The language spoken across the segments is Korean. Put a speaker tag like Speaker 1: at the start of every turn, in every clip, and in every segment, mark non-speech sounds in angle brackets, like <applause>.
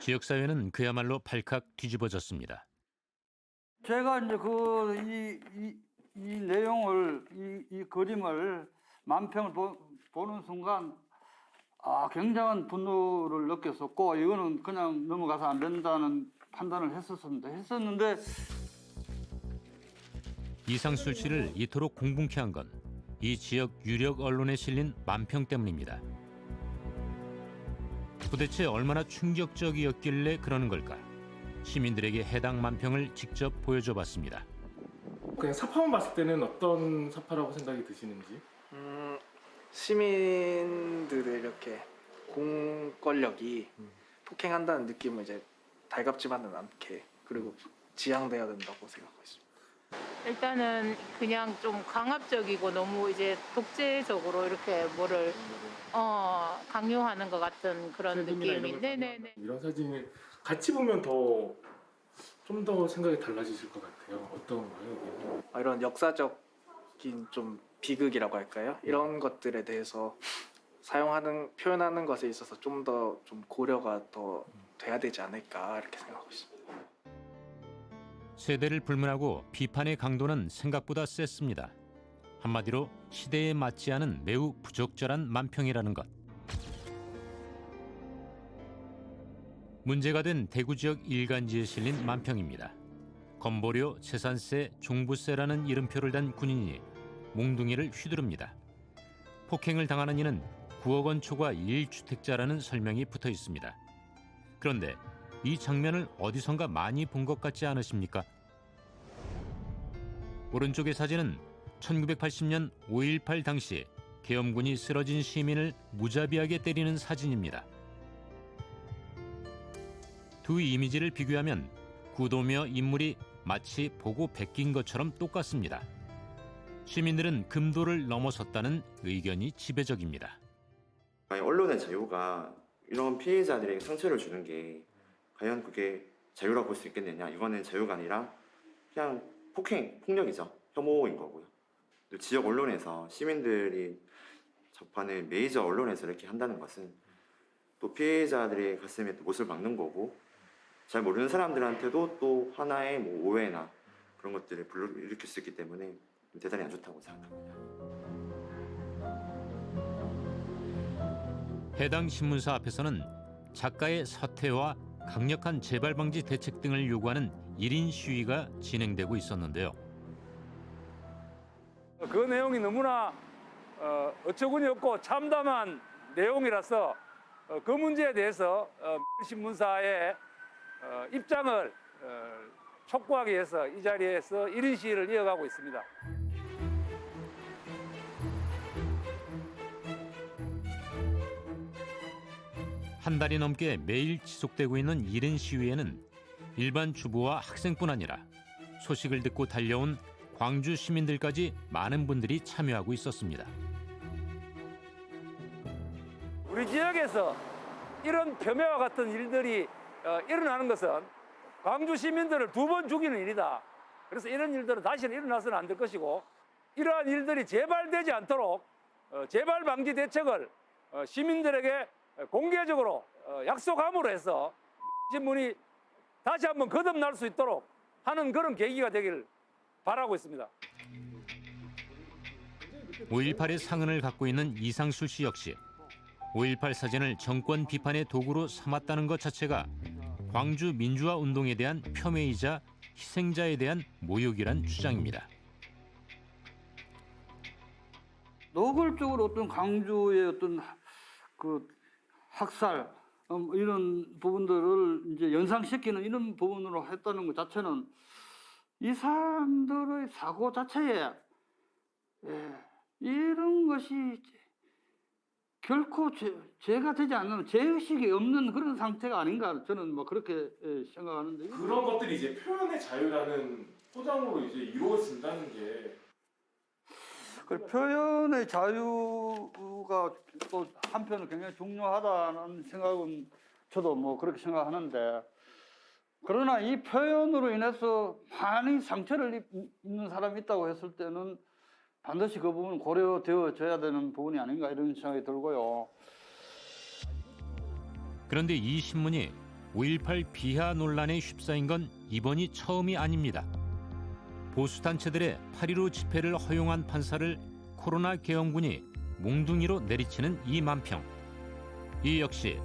Speaker 1: 지역사회는 그야말로 발칵 뒤집어졌습니다.
Speaker 2: 제가 이제 그이이이 내용을 이, 이 그림을 만평을 보, 보는 순간 아 굉장한 분노를 느꼈었고 이거는 그냥 넘어가서 안 된다는 판단을 했었습니다. 했었는데
Speaker 1: 이상술 씨를 이토록 공분케 한 건 이 지역 유력 언론에 실린 만평 때문입니다. 도대체 얼마나 충격적이었길래 그러는 걸까? 시민들에게 해당 만평을 직접 보여줘 봤습니다.
Speaker 3: 그냥 사파만 봤을 때는 어떤 사파라고 생각이 드시는지
Speaker 4: 음, 시민들을 이렇게 공권력이
Speaker 3: 음.
Speaker 4: 폭행한다는 느낌을 이제 달갑지만은 않게 그리고 지양돼야 된다고 생각하고 있습니다.
Speaker 5: 일단은 그냥 좀 강압적이고 너무 이제 독재적으로 이렇게 뭐를 어 강요하는 것 같은 그런
Speaker 3: 세금이나 이런
Speaker 5: 느낌이
Speaker 3: 걸
Speaker 5: 네네네
Speaker 3: 강요한다. 이런 사진을 같이 보면 더 좀 더 생각이 달라지실 것 같아요. 어떤가요?
Speaker 4: 아, 이런 역사적인 좀 비극이라고 할까요? 이런 것들에 대해서 사용하는 표현하는 것에 있어서 좀 더 좀 고려가 더 돼야 되지 않을까 이렇게 생각하고 있습니다.
Speaker 1: 세대를 불문하고 비판의 강도는 생각보다 셌습니다. 한마디로 시대에 맞지 않은 매우 부적절한 만평이라는 것. 문제가 된 대구 지역 일간지에 실린 만평입니다. 건보료, 재산세, 종부세라는 이름표를 단 군인이 몽둥이를 휘두릅니다. 폭행을 당하는 이는 9억 원 초과 1주택자라는 설명이 붙어 있습니다. 그런데 이 장면을 어디선가 많이 본 것 같지 않으십니까? 오른쪽의 사진은 1980년 5.18 당시 계엄군이 쓰러진 시민을 무자비하게 때리는 사진입니다. 두 이미지를 비교하면 구도며 인물이 마치 보고 베낀 것처럼 똑같습니다. 시민들은 금도를 넘어섰다는 의견이 지배적입니다.
Speaker 6: 아니, 언론의 자유가 이런 피해자들에게 상처를 주는 게 과연 그게 자유라고 볼 수 있겠느냐. 이거는 자유가 아니라 그냥 폭행, 폭력이죠. 혐오인 거고요. 또 지역 언론에서 시민들이 접하는 메이저 언론에서 이렇게 한다는 것은 또 피해자들의 가슴에 또 못을 박는 거고 잘 모르는 사람들한테도 또 하나의 뭐 오해나 그런 것들을 불러일으킬 수 있기 때문에 대단히 안 좋다고 생각합니다.
Speaker 1: 해당 신문사 앞에서는 작가의 사퇴와 강력한 재발 방지 대책 등을 요구하는 1인 시위가 진행되고 있었는데요.
Speaker 7: 그 내용이 너무나 어, 어처구니 없고 참담한 내용이라서 어, 그 문제에 대해서 어, 신문사의 어, 입장을 어, 촉구하기 위해서 이 자리에서 1인 시위를 이어가고 있습니다.
Speaker 1: 한 달이 넘게 매일 지속되고 있는 1인 시위에는 일반 주부와 학생뿐 아니라 소식을 듣고 달려온 광주 시민들까지 많은 분들이 참여하고 있었습니다.
Speaker 7: 우리 지역에서 이런 폄훼와 같은 일들이 어, 일어나는 것은 광주 시민들을 두 번 죽이는 일이다. 그래서 이런 일들은 다시는 일어나서는 안 될 것이고 이러한 일들이 재발되지 않도록 어, 재발 방지 대책을 어, 시민들에게 공개적으로 어, 약속함으로 해서 신문이 다시 한번 거듭날 수 있도록 하는 그런 계기가 되길 바라고 있습니다.
Speaker 1: 5.18의 상흔을 갖고 있는 이상술 씨 역시 5.18 사진을 정권 비판의 도구로 삼았다는 것 자체가 광주 민주화 운동에 대한 폄훼이자 희생자에 대한 모욕이란 주장입니다.
Speaker 2: 노골적으로 어떤 강조의 어떤 그 학살 음, 이런 부분들을 이제 연상시키는 이런 부분으로 했다는 것 자체는 이 사람들의 사고 자체에 예, 이런 것이 결코 죄, 죄가 되지 않는 죄의식이 없는 그런 상태가 아닌가 저는 뭐 그렇게 예, 생각하는데.
Speaker 3: 그런 것들이 이제 표현의 자유라는 포장으로 이제 이루어진다는 게
Speaker 2: 그 표현의 자유가 또 한편은 굉장히 중요하다는 생각은 저도 뭐 그렇게 생각하는데 그러나 이 표현으로 인해서 많이 상처를 입- 입는 사람이 있다고 했을 때는 반드시 그 부분은 고려되어져야 되는 부분이 아닌가 이런 생각이 들고요.
Speaker 1: 그런데 이 신문이 5.18 비하 논란에 휩싸인 건 이번이 처음이 아닙니다. 보수 단체들의 8.15 집회를 허용한 판사를 코로나 계엄군이 몽둥이로 내리치는 이 만평. 이 역시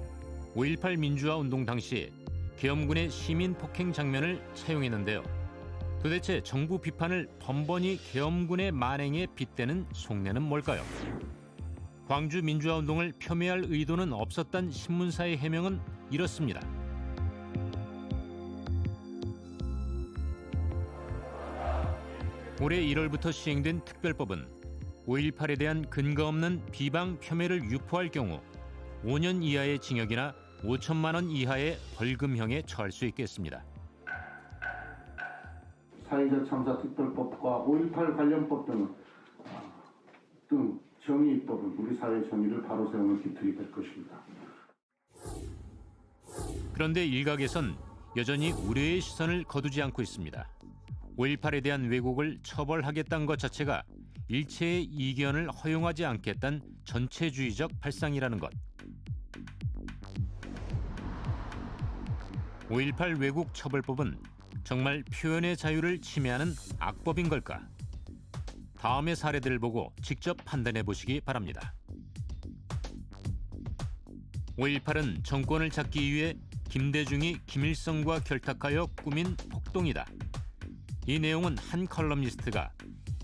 Speaker 1: 5.18 민주화 운동 당시 계엄군의 시민 폭행 장면을 차용했는데요. 도대체 정부 비판을 번번이 계엄군의 만행에 빗대는 속내는 뭘까요? 광주 민주화 운동을 폄훼할 의도는 없었단 신문사의 해명은 이렇습니다. 올해 1월부터 시행된 특별법은 5.18에 대한 근거 없는 비방 폄훼를 유포할 경우 5년 이하의 징역이나 5천만 원 이하의 벌금형에 처할 수 있겠습니다.
Speaker 8: 사회적 참사 특별법과 5.18 관련법 등은 아, 등 정의법은 우리 사회의 정의를 바로 세우는 기틀이 될 것입니다.
Speaker 1: 그런데 일각에선 여전히 우려의 시선을 거두지 않고 있습니다. 5.18에 대한 왜곡을 처벌하겠다는 것 자체가 일체의 이견을 허용하지 않겠다는 전체주의적 발상이라는 것. 5.18 왜곡 처벌법은 정말 표현의 자유를 침해하는 악법인 걸까? 다음의 사례들을 보고 직접 판단해 보시기 바랍니다. 5.18은 정권을 잡기 위해 김대중이 김일성과 결탁하여 꾸민 폭동이다. 이 내용은 한 컬럼니스트가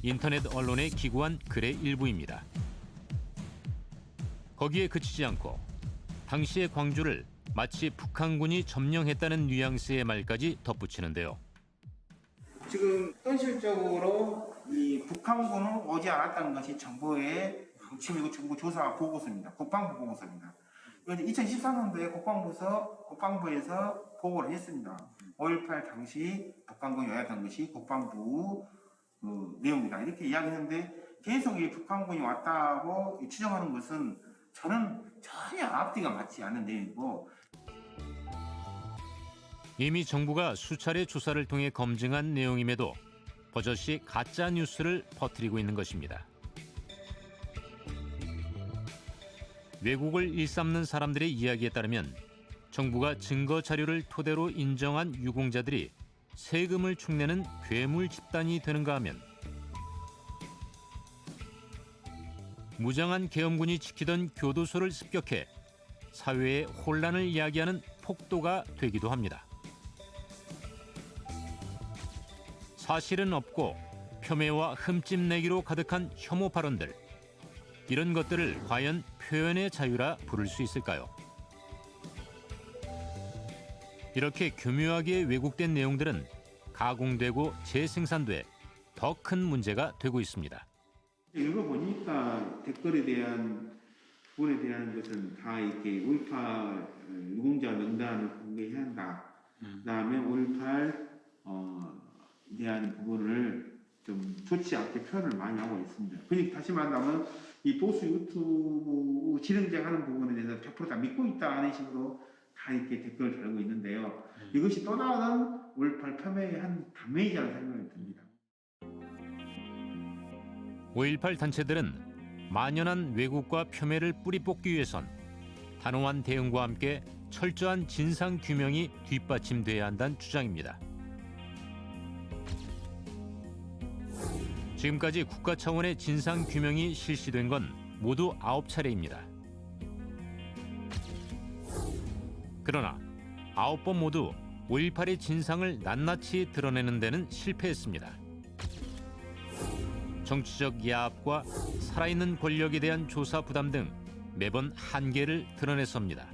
Speaker 1: 인터넷 언론에 기고한 글의 일부입니다. 거기에 그치지 않고 당시의 광주를 마치 북한군이 점령했다는 뉘앙스의 말까지 덧붙이는데요.
Speaker 9: 지금 현실적으로 이 북한군은 오지 않았다는 것이 정부의 방침이고 정부 조사 보고서입니다. 국방부 보고서입니다. 그런데 2013년도에 국방부서 국방부에서 보고를 했습니다. 5.18 당시 북한군이 와야했던 것이 국방부 그 내용이다 이렇게 이야기했는데 계속 이 북한군이 왔다고 추정하는 것은 저는 전혀 앞뒤가 맞지 않는 내용이고
Speaker 1: 이미 정부가 수차례 조사를 통해 검증한 내용임에도 버젓이 가짜 뉴스를 퍼뜨리고 있는 것입니다. 왜곡을 일삼는 사람들의 이야기에 따르면 정부가 증거 자료를 토대로 인정한 유공자들이 세금을 축내는 괴물 집단이 되는가 하면 무장한 계엄군이 지키던 교도소를 습격해 사회의 혼란을 이야기하는 폭도가 되기도 합니다. 사실은 없고 폄훼와 흠집내기로 가득한 혐오 발언들. 이런 것들을 과연 표현의 자유라 부를 수 있을까요? 이렇게 교묘하게 왜곡된 내용들은 가공되고 재생산돼 더 큰 문제가 되고 있습니다.
Speaker 9: 읽어보니까 댓글에 대한 부분에 대한 것은 다 이렇게 5.18 유공자 명단을 공개해야 한다. 그 다음에 5.18 어, 대한 부분을 좀 좋지 않게 표현을 많이 하고 있습니다. 그러니까 다시 말하면 이 보수 유튜브 진행자 하는 부분에 대해서 100%다 믿고 있다 하는 식으로 다 이렇게 댓글을 달고 있는데요. 이것이 또 다른 5.18 폄훼의 한 단면이라는 생각이 듭니다.
Speaker 1: 5.18 단체들은 만연한 왜곡과 폄훼를 뿌리 뽑기 위해선 단호한 대응과 함께 철저한 진상 규명이 뒷받침돼야 한다는 주장입니다. 지금까지 국가 차원의 진상 규명이 실시된 건 모두 9차례입니다. 그러나 9번 모두 5.18의 진상을 낱낱이 드러내는 데는 실패했습니다. 정치적 야합과 살아있는 권력에 대한 조사 부담 등 매번 한계를 드러냈습니다.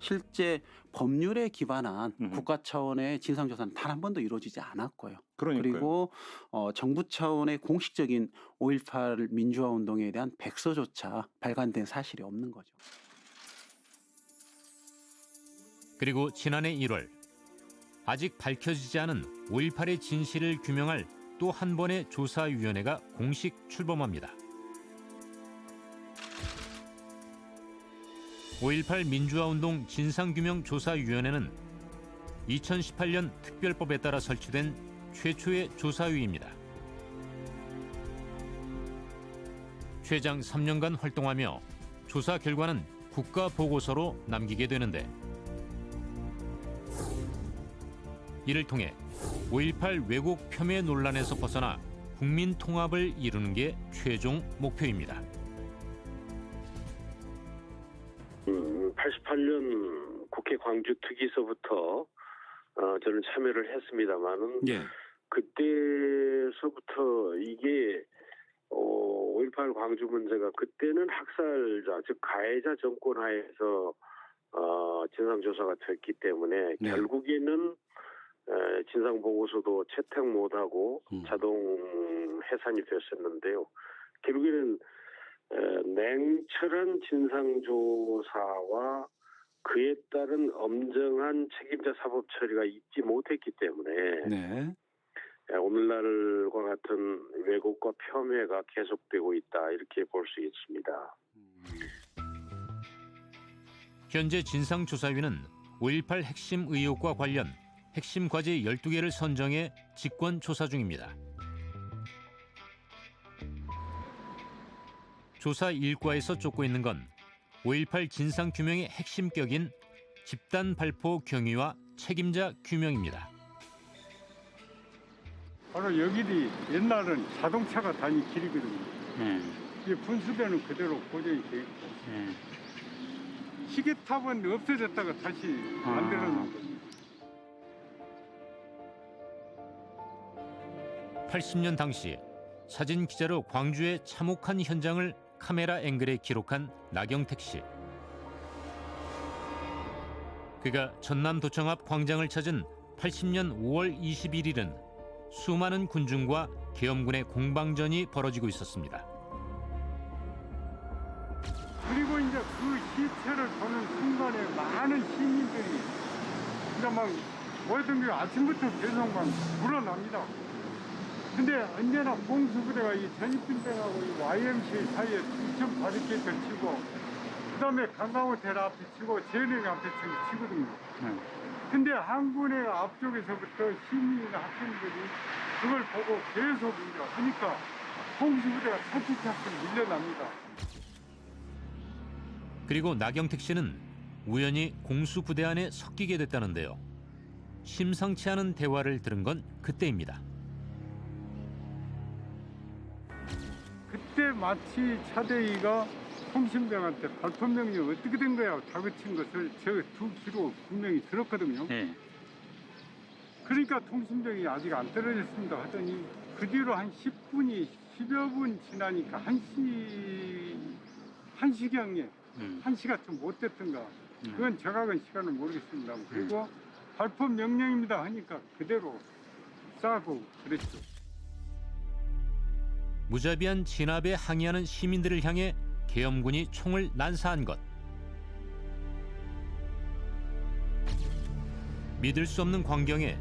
Speaker 10: 실제 법률에 기반한
Speaker 11: 음흠.
Speaker 10: 국가 차원의 진상 조사는 단 한 번도 이루어지지 않았고요.
Speaker 11: 그러니까요.
Speaker 10: 그리고 어, 정부 차원의 공식적인 5.18 민주화 운동에 대한 백서조차 발간된 사실이 없는 거죠.
Speaker 1: 그리고 지난해 1월 아직 밝혀지지 않은 5.18의 진실을 규명할 또 한 번의 조사위원회가 공식 출범합니다. 5.18 민주화운동 진상규명조사위원회는 2018년 특별법에 따라 설치된 최초의 조사위입니다. 최장 3년간 활동하며 조사 결과는 국가 보고서로 남기게 되는데 이를 통해 5.18 왜곡 폄훼 논란에서 벗어나 국민 통합을 이루는 게 최종 목표입니다.
Speaker 11: 음, 88년 국회 광주 특위서부터 어, 저는 참여를 했습니다만은
Speaker 10: 예.
Speaker 11: 그때서부터 이게 어, 5.18 광주 문제가 그때는 학살자 즉 가해자 정권 하에서 어, 진상조사가 됐기 때문에
Speaker 10: 네.
Speaker 11: 결국에는 에, 진상 보고서도 채택 못하고
Speaker 10: 음.
Speaker 11: 자동 해산이 됐었는데요. 결국에는 에, 냉철한 진상조사와 그에 따른 엄정한 책임자 사법 처리가 있지 못했기 때문에
Speaker 10: 네.
Speaker 11: 에, 오늘날과 같은 왜곡과 폄훼가 계속되고 있다 이렇게 볼 수 있습니다.
Speaker 1: 현재 진상조사위는 5.18 핵심 의혹과 관련 핵심 과제 12개를 선정해 직권 조사 중입니다. 조사 일과에서 쫓고 있는 건 5.18 진상 규명의 핵심격인 집단 발포 경위와 책임자 규명입니다.
Speaker 8: 바로 여기이 옛날은 자동차가 다닌 길이거든요.
Speaker 10: 예.
Speaker 8: 이게 분수대는 그대로 고정이 돼 있고 시계탑은 없어졌다가 다시 만들어놓은 거죠.
Speaker 1: 80년 당시 사진 기자로 광주의 참혹한 현장을 카메라 앵글에 기록한 나경택 씨. 그가 전남도청 앞 광장을 찾은 80년 5월 21일은 수많은 군중과 계엄군의 공방전이 벌어지고 있었습니다.
Speaker 8: 그리고 이제 그 시체를 보는 순간에 많은 시민들이 이제 막 모든 게 아침부터 계속 막 불어납니다. 근데 언제나 공수부대가 이 전입빈병하고 이 YMCA 사이에 2,500개 치고 그 다음에 강강호텔 앞에 치고 제일행 앞에 치고 치거든요. 근데 한군의 앞쪽에서부터 시민이나 학생들이 그걸 보고 계속 이제 하니까 공수부대가 차츰차츰 밀려납니다.
Speaker 1: 그리고 나경택 씨는 우연히 공수 부대 안에 섞이게 됐다는데요. 심상치 않은 대화를 들은 건 그때입니다.
Speaker 8: 그때 마치 차대위가 홍신병한테 발표 명령 어떻게 된 거야 다그친 것을 저두 귀로 분명히 들었거든요.
Speaker 10: 예.
Speaker 8: 그러니까 통신병이 아직 안 떨어졌습니다 하더니 그 뒤로 한 10분이 10여 분 지나니까 1시 1시경에
Speaker 10: 음.
Speaker 8: 1시가 좀 못 됐던가 그건 정확한 시간은 모르겠습니다. 그리고 발표 명령입니다 하니까 그대로 싸고 그랬죠.
Speaker 1: 무자비한 진압에 항의하는 시민들을 향해 계엄군이 총을 난사한 것. 믿을 수 없는 광경에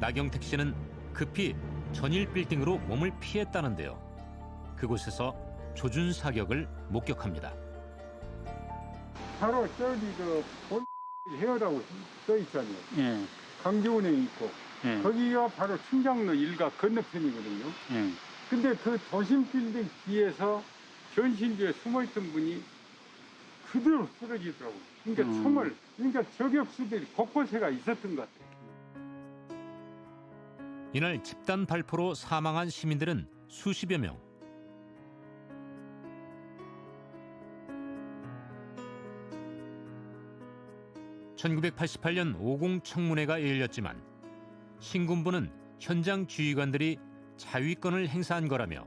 Speaker 1: 나경택 씨는 급히 전일 빌딩으로 몸을 피했다는데요. 그곳에서 조준 사격을 목격합니다.
Speaker 8: 바로 저기 그본 <laughs> 헤어라고 써 있잖아요.
Speaker 10: 예.
Speaker 8: 강재원에 있고
Speaker 10: 예.
Speaker 8: 거기가 바로 충장로 일가 건너편이거든요.
Speaker 10: 예.
Speaker 8: 근데 그 도심 빌딩 뒤에서 전신주에 숨어있던 분이 그대로 쓰러지더라고요. 그러니까
Speaker 10: 음.
Speaker 8: 총을, 그러니까 저격수들이 곳곳에가 있었던 것 같아요.
Speaker 1: 이날 집단 발포로 사망한 시민들은 수십여 명. (1988년) 50 청문회가 열렸지만 신군부는 현장 지휘관들이 자위권을 행사한 거라며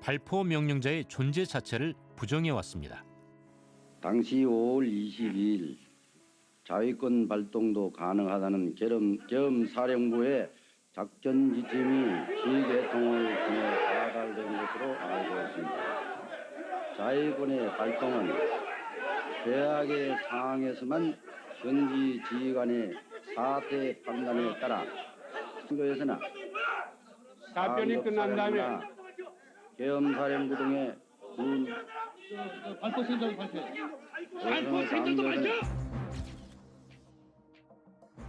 Speaker 1: 발포 명령자의 존재 자체를 부정해 왔습니다.
Speaker 12: 당시 5월 22일 자위권 발동도 가능하다는 계엄, 계엄 사령부의 작전 지침이 시계통을 통해 가달된 것으로 알고 있습니다. 자위권의 발동은 최악의 상황에서만 현지 지휘관의 사태 판단에 따라 선거에서나
Speaker 8: 답변이 끝난 다음에
Speaker 12: 계엄 사령부 등의 군
Speaker 8: 발포 생각 발표.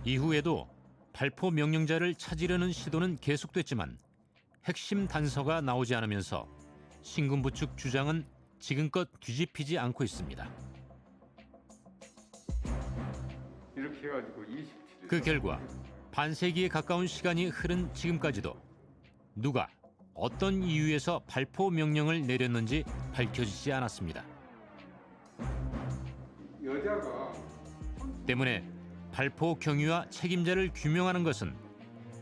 Speaker 1: 이후에도 발포 명령자를 찾으려는 시도는 계속됐지만 핵심 단서가 나오지 않으면서 신군부 측 주장은 지금껏 뒤집히지 않고 있습니다.
Speaker 8: 이렇게 해가지고 27일.
Speaker 1: 그 결과 반세기에 가까운 시간이 흐른 지금까지도 누가 어떤 이유에서 발포 명령을 내렸는지 밝혀지지 않았습니다.
Speaker 8: 여자가
Speaker 1: 때문에 발포 경위와 책임자를 규명하는 것은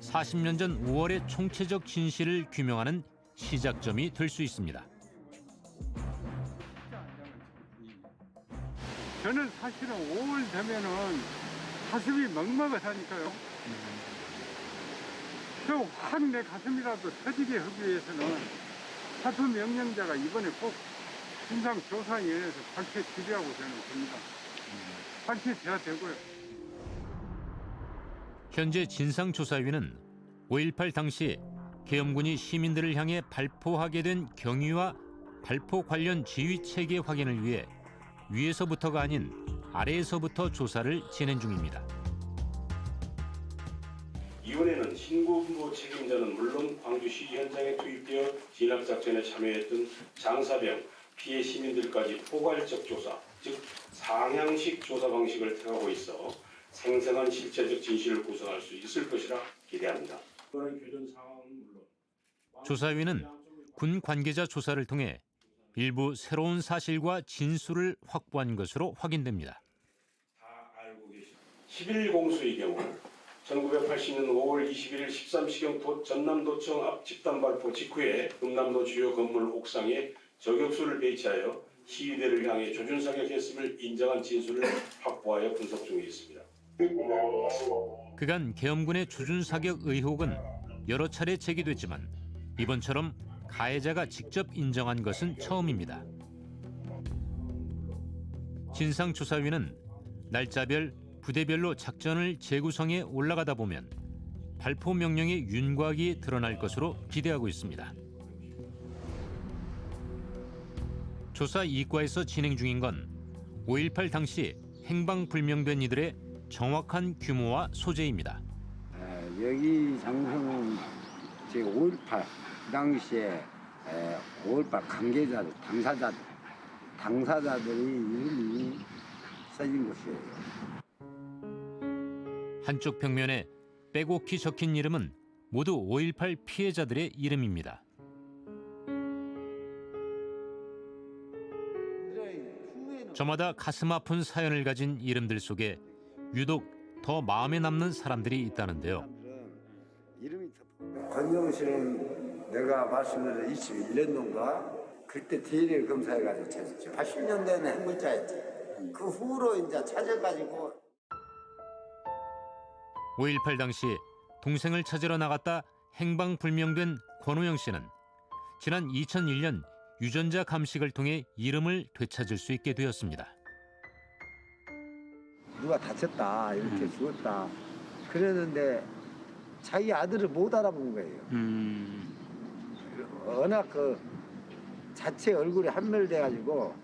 Speaker 1: 40년 전 5월의 총체적 진실을 규명하는 시작점이 될 수 있습니다.
Speaker 8: 저는 사실은 5월 되면은 가슴이 먹먹하다니까요. 저 확 내 가슴이라도 터지게 하기 위해서는 사투 명령자가 이번에 꼭 진상 조사위원회에서 밝혀 지리라고 저는 봅니다. 밝혀져야 되고요.
Speaker 1: 현재 진상조사위는 5.18 당시 계엄군이 시민들을 향해 발포하게 된 경위와 발포 관련 지휘 체계 확인을 위해 위에서부터가 아닌 아래에서부터 조사를 진행 중입니다.
Speaker 13: 이번에는 신고부 책임자는 물론 광주시 현장에 투입되어 진압작전에 참여했던 장사병, 피해 시민들까지 포괄적 조사, 즉 상향식 조사 방식을 택하고 있어 생생한 실체적 진실을 구성할 수 있을 것이라 기대합니다.
Speaker 1: 조사위는 군 관계자 조사를 통해 일부 새로운 사실과 진술을 확보한 것으로 확인됩니다.
Speaker 13: 다 알고 계십니다. 11 공수의 경우 1980년 5월 21일 13시경 도, 전남도청 앞 집단 발포 직후에 금남로 주요 건물 옥상에 저격수를 배치하여 시위대를 향해 조준 사격했음을 인정한 진술을 확보하여 분석 중에 있습니다.
Speaker 1: 그간 계엄군의 조준 사격 의혹은 여러 차례 제기됐지만 이번처럼 가해자가 직접 인정한 것은 처음입니다. 진상조사위는 날짜별 부대별로 작전을 재구성해 올라가다 보면 발포 명령의 윤곽이 드러날 것으로 기대하고 있습니다. 조사 이과에서 진행 중인 건 5.18 당시 행방불명된 이들의 정확한 규모와 소재입니다.
Speaker 12: 에, 여기 장소는 제5.18그 당시에 에, 5.18 관계자들, 당사자들, 당사자들이 이름이 써진 곳이에요.
Speaker 1: 한쪽 벽면에 빼곡히 적힌 이름은 모두 5.18 피해자들의 이름입니다. 저마다 가슴 아픈 사연을 가진 이름들 속에 유독 더 마음에 남는 사람들이 있다는데요.
Speaker 12: 이름이
Speaker 14: 권영신은 내가 말씀드린 21년도인가 그때 DNA 검사해가지고 찾았죠. 80년대는 핵물자였지. 그 후로 이제 찾아가지고
Speaker 1: 5.18 당시 동생을 찾으러 나갔다 행방불명된 권호영 씨는 지난 2001년 유전자 감식을 통해 이름을 되찾을 수 있게 되었습니다.
Speaker 14: 누가 다쳤다 이렇게 죽었다 그랬는데 자기 아들을 못 알아본 거예요. 워낙 그 자체 얼굴이 한멸돼가지고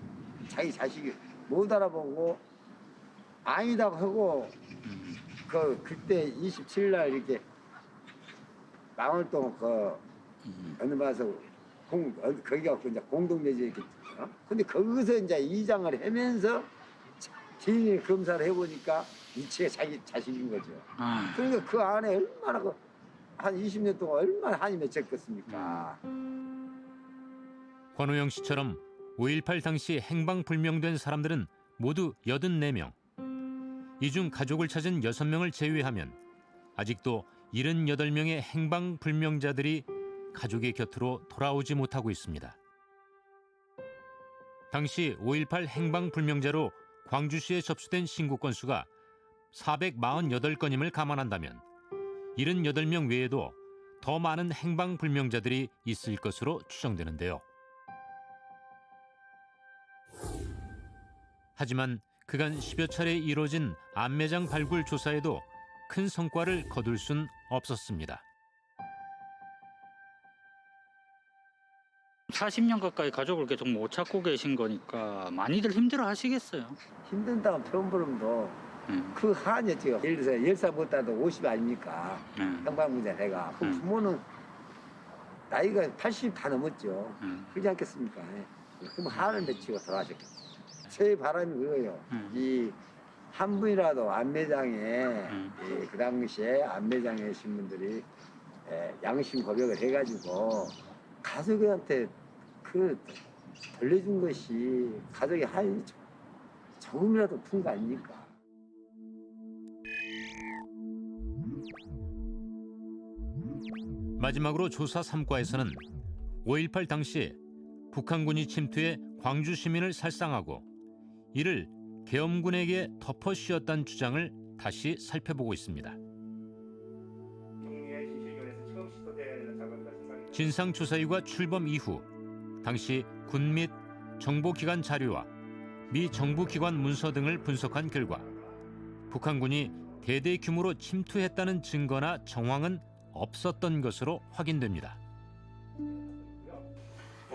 Speaker 14: 자기 자식이 못 알아보고 아니다고 하고 그 그때 27일 날 이렇게 망월동 그 어느 마서 공 어, 거기가 그 이제 공동묘지 이렇게 어? 근데 거기서 이제 이장을 하면서 DNA 검사를 해보니까 이치가 자기 자식인 거죠. 그러니까 그 안에 얼마나 그 한 20년 동안 얼마나 한이 맺혔겠습니까.
Speaker 1: 권호영 씨처럼 5.18 당시 행방불명된 사람들은 모두 84명. 이 중 가족을 찾은 6명을 제외하면 아직도 78명의 행방불명자들이 가족의 곁으로 돌아오지 못하고 있습니다. 당시 5.18 행방불명자로 광주시에 접수된 신고 건수가 448건임을 감안한다면 78명 외에도 더 많은 행방불명자들이 있을 것으로 추정되는데요. 하지만 그간 10여 차례 이뤄진 안매장 발굴 조사에도 큰 성과를 거둘 순 없었습니다.
Speaker 15: 40년 가까이 가족을 계속 못 찾고 계신 거니까 많이들 힘들어 하시겠어요.
Speaker 14: 힘든다고 표현 부르면도
Speaker 15: 음.
Speaker 14: 그 한이었죠. 예를 들어서 10살 못다도 50 아닙니까?
Speaker 15: 음.
Speaker 14: 형방문제 내가. 그
Speaker 15: 음.
Speaker 14: 부모는 나이가 80 다 넘었죠.
Speaker 15: 음.
Speaker 14: 그렇지 않겠습니까? 예. 그럼 한을 맺히고 돌아가셨겠죠. 제 바람이 그거예요.
Speaker 15: 음.
Speaker 14: 이한 분이라도 안매장에 예, 그 당시에 안매장에 계신 분들이 예, 양심 고백을 해가지고 가족한테 그 돌려준 것이 가족이 한 조금이라도 푼 거 아닙니까?
Speaker 1: 마지막으로 조사 3과에서는 5.18 당시 북한군이 침투해 광주 시민을 살상하고 이를 계엄군에게 덮어 씌웠다는 주장을 다시 살펴보고 있습니다. 진상조사위가 출범 이후 당시 군 및 정보기관 자료와 미 정부기관 문서 등을 분석한 결과 북한군이 대대 규모로 침투했다는 증거나 정황은 없었던 것으로 확인됩니다.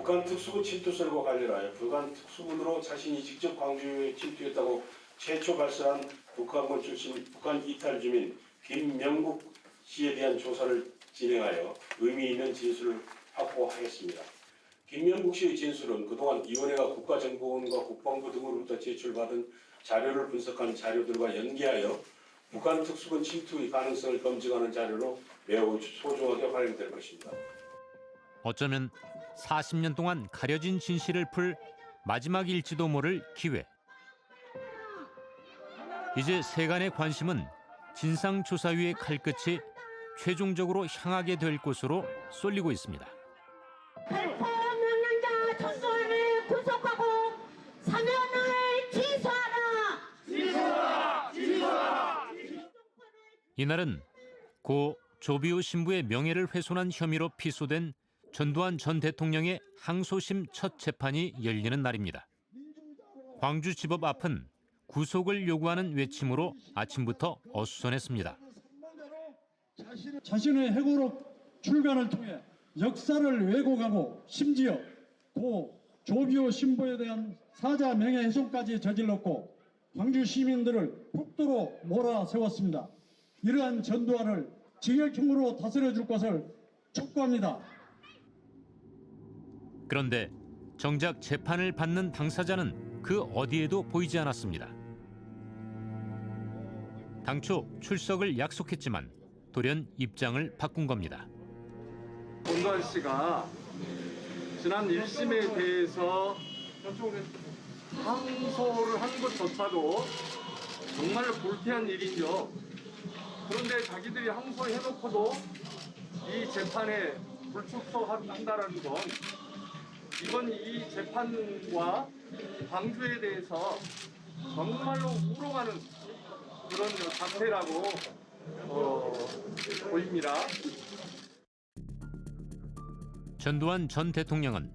Speaker 13: 북한 특수군 침투설과 관련하여 북한 특수군으로 자신이 직접 광주에 침투했다고 최초 발설한 북한군 출신 북한 이탈 주민 김명국 씨에 대한 조사를 진행하여 의미 있는 진술을 확보하겠습니다. 김명국 씨의 진술은 그동안 위원회가 국가정보원과 국방부 등으로부터 제출받은 자료를 분석한 자료들과 연계하여 북한 특수군 침투의 가능성을 검증하는 자료로 매우 소중하게 활용될 것입니다.
Speaker 1: 어쩌면 40년 동안 가려진 진실을 풀 마지막 일지도 모를 기회. 이제 세간의 관심은 진상조사위의 칼끝이 최종적으로 향하게 될 곳으로 쏠리고 있습니다.
Speaker 16: 발포 명령자 전소를 구속하고 사면을 취소하라. 취소하라. 취소하라.
Speaker 1: 이날은 고 조비오 신부의 명예를 훼손한 혐의로 피소된 전두환 전 대통령의 항소심 첫 재판이 열리는 날입니다. 광주지법 앞은 구속을 요구하는 외침으로 아침부터 어수선했습니다.
Speaker 17: 자신의 해고록 출간을 통해 역사를 왜곡하고 심지어 고 조비오 신부에 대한 사자 명예훼손까지 저질렀고 광주 시민들을 폭도로 몰아세웠습니다. 이러한 전두환을 징역형으로 다스려 줄 것을 촉구합니다.
Speaker 1: 그런데 정작 재판을 받는 당사자는 그 어디에도 보이지 않았습니다. 당초 출석을 약속했지만 돌연 입장을 바꾼 겁니다.
Speaker 18: 권도환 씨가 지난 1심에 대해서 항소를 한 것조차도 정말 불쾌한 일이죠. 그런데 자기들이 항소해놓고도 이 재판에 불출석한다라는 건 이건 이 재판과 광주에 대해서 정말로 우롱하는 그런 자태라고 어, 보입니다.
Speaker 1: 전두환 전 대통령은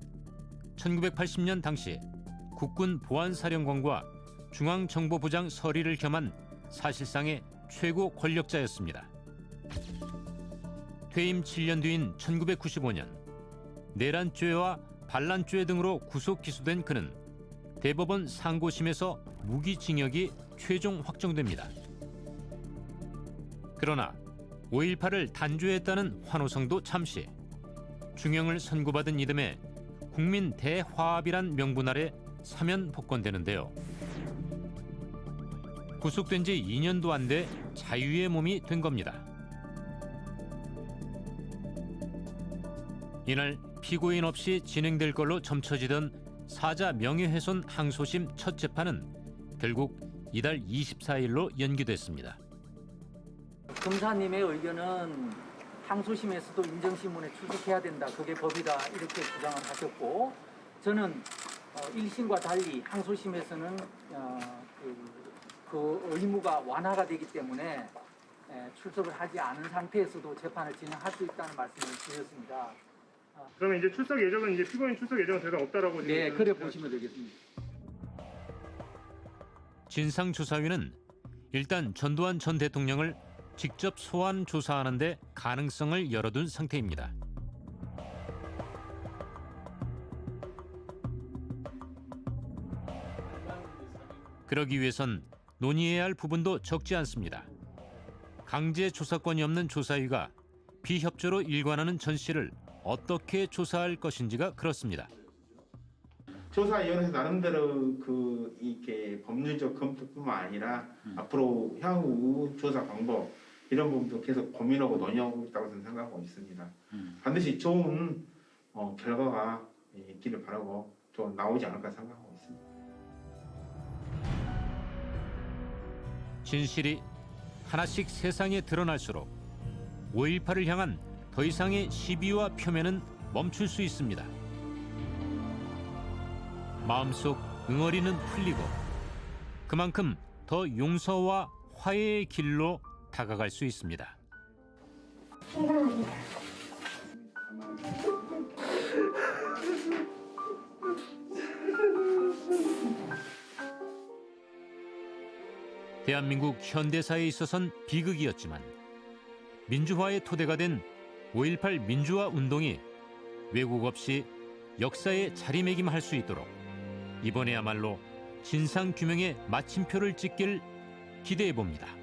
Speaker 1: 1980년 당시 국군 보안사령관과 중앙정보부장 서리를 겸한 사실상의 최고 권력자였습니다. 퇴임 7년 뒤인 1995년 내란죄와 반란죄 등으로 구속 기소된 그는 대법원 상고심에서 무기징역이 최종 확정됩니다. 그러나 5.18을 단죄했다는 환호성도 잠시 중형을 선고받은 이듬해 국민 대화합이란 명분 아래 사면 복권되는데요. 구속된 지 2년도 안 돼 자유의 몸이 된 겁니다. 이날 피고인 없이 진행될 걸로 점쳐지던 사자 명예훼손 항소심 첫 재판은 결국 이달 24일로 연기됐습니다.
Speaker 19: 검사님의 의견은 항소심에서도 인정신문에 출석해야 된다. 그게 법이다. 이렇게 주장을 하셨고 저는 어, 1심과 달리 항소심에서는 어, 그, 그 의무가 완화가 되기 때문에 에, 출석을 하지 않은 상태에서도 재판을 진행할 수 있다는 말씀을 드렸습니다.
Speaker 8: 그러면 이제 출석 예정은 이제 피고인 출석 예정은 대상 없다라고 지금
Speaker 19: 네, 그래 보시면 되겠습니다.
Speaker 1: 진상조사위는 일단 전두환 전 대통령을 직접 소환 조사하는 데 가능성을 열어둔 상태입니다. 그러기 위해선 논의해야 할 부분도 적지 않습니다. 강제 조사권이 없는 조사위가 비협조로 일관하는 전 씨를 어떻게 조사할 것인지가 그렇습니다.
Speaker 9: 조사위원회에서 나름대로 그 이렇게 법률적 검토뿐만 아니라 앞으로 향후 조사 방법 이런 부분도 계속 고민하고 논의하고 있다고 저는 생각하고 있습니다. 반드시 좋은 어, 결과가 있기를 바라고 좀 나오지 않을까 생각하고 있습니다.
Speaker 1: 진실이 하나씩 세상에 드러날수록 5.18을 향한 더 이상의 시비와 표면은 멈출 수 있습니다. 마음속 응어리는 풀리고 그만큼 더 용서와 화해의 길로 다가갈 수 있습니다. 대한민국 현대사에 있어선 비극이었지만 민주화의 토대가 된 5.18 민주화 운동이 왜곡 없이 역사에 자리매김할 수 있도록 이번에야말로 진상 규명의 마침표를 찍길 기대해 봅니다.